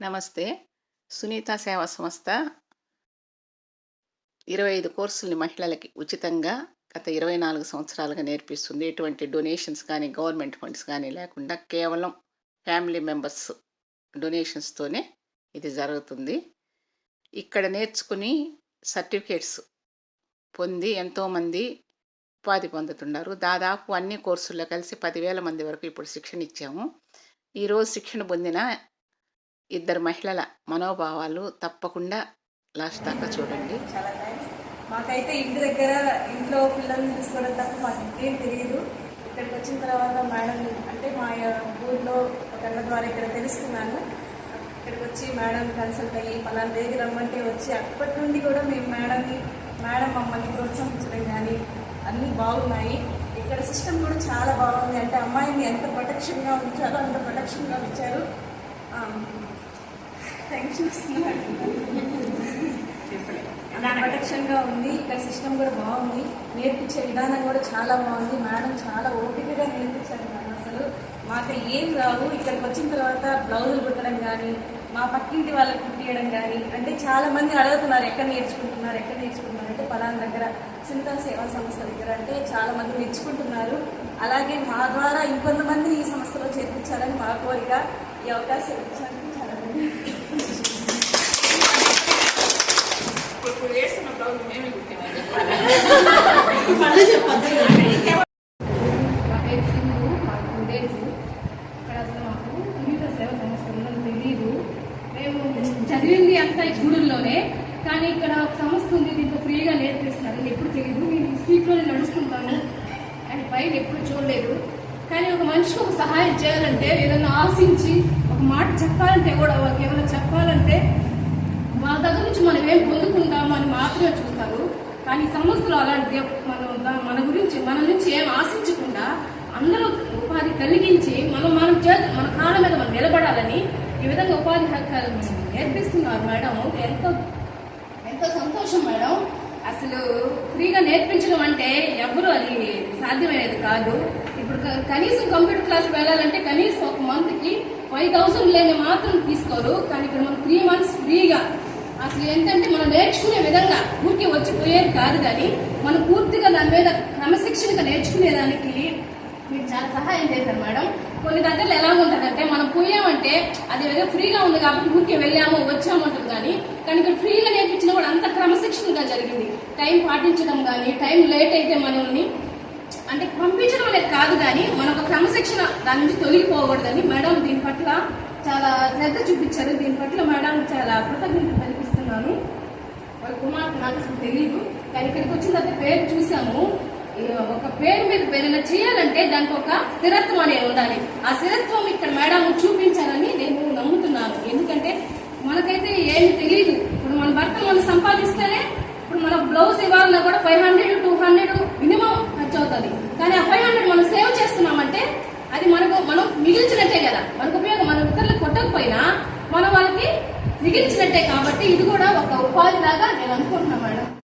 నమస్తే. సునీత సేవా సంస్థ ఇరవై ఐదు కోర్సుల్ని మహిళలకి ఉచితంగా గత ఇరవై నాలుగు సంవత్సరాలుగా నేర్పిస్తుంది. ఎటువంటి డొనేషన్స్ కానీ గవర్నమెంట్ ఫండ్స్ కానీ లేకుండా కేవలం ఫ్యామిలీ మెంబర్స్ డొనేషన్స్తోనే ఇది జరుగుతుంది. ఇక్కడ నేర్చుకుని సర్టిఫికేట్స్ పొంది ఎంతోమంది ఉపాధి పొందుతున్నారు. దాదాపు అన్ని కోర్సుల్లో కలిసి పదివేల మంది వరకు ఇప్పుడు శిక్షణ ఇచ్చాము. ఈరోజు శిక్షణ పొందిన ఇద్దరు మహిళల మనోభావాలు తప్పకుండా లాస్ట్ దాకా చూడండి. చాలా థ్యాంక్స్ మాకైతే ఇంటి దగ్గర ఇంట్లో పిల్లల్ని చూసుకోవడం తప్ప మాకు ఇంకేం తెలియదు. ఇక్కడికి వచ్చిన తర్వాత మేడం అంటే మా ఊర్లో ఒకళ్ళ ద్వారా ఇక్కడ తెలుసుకున్నాను. ఇక్కడికి వచ్చి మేడం కన్సల్ట్ అయ్యి పలానా దగ్గర రమ్మంటే వచ్చి అప్పటి నుండి కూడా మేము మేడంని మేడం మమ్మల్ని ప్రోత్సహించడం కానీ అన్నీ బాగున్నాయి. ఇక్కడ సిస్టమ్ కూడా చాలా బాగుంది. అంటే అమ్మాయిని ఎంత ప్రొటెక్షన్గా ఉంచారో అంత ప్రొటెక్షన్గా ఉంచారు. థ్యాంక్స్ ప్రొటెక్షన్గా ఉంది ఇక్కడ సిస్టమ్ కూడా బాగుంది. నేర్పించే విధానం కూడా చాలా బాగుంది. మేడం చాలా ఓపికగా నేర్పించారు మేడం అసలు. మాకు ఏం రావు. ఇక్కడికి వచ్చిన తర్వాత బ్లౌజులు కుట్టడం కానీ మా పక్కింటి వాళ్ళకి కుట్టియడం కానీ అంటే చాలా మంది అడుగుతున్నారు ఎక్కడ నేర్చుకుంటున్నారు ఎక్కడ నేర్చుకుంటున్నారు అంటే పలానా దగ్గర సింతా సేవా సంస్థ దగ్గర అంటే చాలా మంది నేర్చుకుంటున్నారు అలాగే మా ద్వారా ఇంకొంతమందిని ఈ సంస్థలో చేర్పించాలని మా కోరిక ఈ అవకాశం ఇచ్చానికి చాలా ధన్యవాదాలు. ఇప్పుడు వేస్తున్న బ్లౌజ్ మేమే కుట్టినాము మా పేరు సింధు మాకు ఉండేది ఇక్కడ అసలు మాకు వివిధ సేవ సంస్థ ఉందని తెలియదు మేము చదివింది అంతా ఈ గుడుల్లోనే కానీ ఇక్కడ ఒక సంస్థ ఉంది దీంట్లో ఫ్రీగా నేర్పిస్తున్నారు. ఎప్పుడు తెలియదు నేను ఈ స్ట్రీట్లోనే నడుస్తుంటాను. అండ్ పైన ఎప్పుడు చూడలేదు. కానీ ఒక మనిషికి ఒక సహాయం చేయాలంటే ఏదైనా ఆశించి ఒక మాట చెప్పాలంటే కూడా వాళ్ళకి ఏమైనా చెప్పాలంటే వాళ్ళ దగ్గర నుంచి మనం ఏం పొందుకుంటాము మాత్రమే చూస్తారు. కానీ ఈ సంస్థలు అలాంటి మనం మన గురించి మన నుంచి ఏం ఆశించకుండా అందరూ ఉపాధి కలిగించి మనం మనం చేతి మన కాళ్ళ మీద మనం నిలబడాలని ఈ విధంగా ఉపాధి హక్కు నేర్పిస్తున్నారు మేడం. ఎంతో ఎంతో సంతోషం మేడం. అసలు ఫ్రీగా నేర్పించడం అంటే ఎవరు అది సాధ్యమయ్యేది కాదు. ఇప్పుడు కనీసం కంప్యూటర్ క్లాస్ వెళ్ళాలంటే కనీసం ఒక మంత్కి ఫైవ్ థౌసండ్ లేని మాత్రం తీసుకోరు. కానీ ఇక్కడ మనం త్రీ మంత్స్ ఫ్రీగా అసలు ఏంటంటే మనం నేర్చుకునే విధంగా ఊరికే వచ్చి పోయేది కాదు కానీ మనం పూర్తిగా దాని మీద క్రమశిక్షణగా నేర్చుకునేదానికి మీరు చాలా సహాయం చేశారు మేడం. కొన్ని దగ్గరలు ఎలా ఉంటుందంటే మనం పోయామంటే అది ఏదో ఫ్రీగా ఉంది కాబట్టి ఊరికే వెళ్ళాము వచ్చాము కానీ కానీ ఇక్కడ ఫ్రీగా నేర్పించిన కూడా అంత క్రమశిక్షణగా జరిగింది. టైం పాటించడం కానీ టైం లేట్ అయితే మనల్ని అంటే పంపించడం అనేది కాదు కానీ మన ఒక క్రమశిక్షణ దాని నుంచి తొలగిపోకూడదని మేడం దీని పట్ల చాలా శ్రద్ధ చూపించారు. దీని పట్ల మేడం చాలా కృతజ్ఞత కల్పిస్తున్నాను వాళ్ళ కుమార్తె నాకు అసలు తెలియదు కానీ ఇక్కడికి వచ్చిన తర్వాత పేరు చూసాము ఒక పేరు మీద ఏదైనా చేయాలంటే దానికి ఒక స్థిరత్వం అనేది ఉండాలి. ఆ స్థిరత్వం ఇక్కడ మేడం చూపించాలని నేను నమ్ముతున్నాను. ఎందుకంటే మనకైతే ఏమి తెలియదు ఇప్పుడు మన భర్త మనం సంపాదిస్తేనే ఇప్పుడు మన బ్లౌజ్ ఇవ్వాలన్నా కూడా five hundred two hundred minimum ఖర్చు అవుతుంది. కానీ ఆ ఫైవ్ హండ్రెడ్ మనం సేవ్ చేస్తున్నామంటే అది మనకు మనం మిగిల్చినట్టే కదా. మనకు ఉపయోగం మన ఇతరులకు కొట్టకపోయినా మిగిల్చినట్టే కాబట్టి ఇది కూడా ఒక ఉపాధి లాగా నేను అనుకుంటున్నాను మేడం.